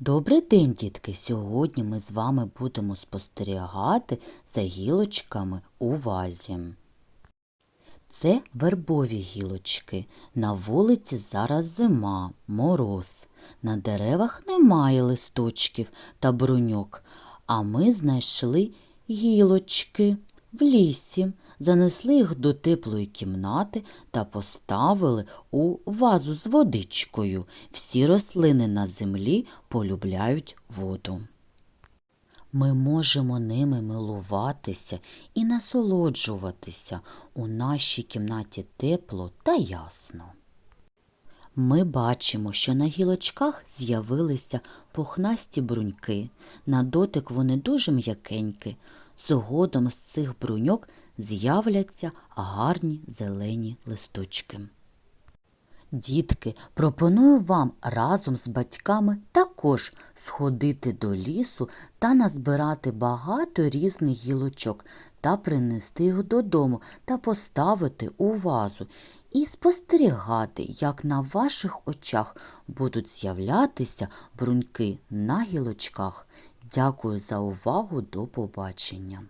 Добрий день, дітки! Сьогодні ми з вами будемо спостерігати за гілочками у вазі. Це вербові гілочки. На вулиці зараз зима, мороз. На деревах немає листочків та бруньок, а ми знайшли гілочки в лісі, занесли їх до теплої кімнати та поставили у вазу з водичкою. Всі рослини на землі полюбляють воду. Ми можемо ними милуватися і насолоджуватися. У нашій кімнаті тепло та ясно. Ми бачимо, що на гілочках з'явилися пухнасті бруньки. На дотик вони дуже м'якенькі. Згодом з цих бруньок з'являться гарні зелені листочки. Дітки, пропоную вам разом з батьками також сходити до лісу та назбирати багато різних гілочок та принести їх додому та поставити у вазу і спостерігати, як на ваших очах будуть з'являтися бруньки на гілочках. Дякую за увагу, до побачення.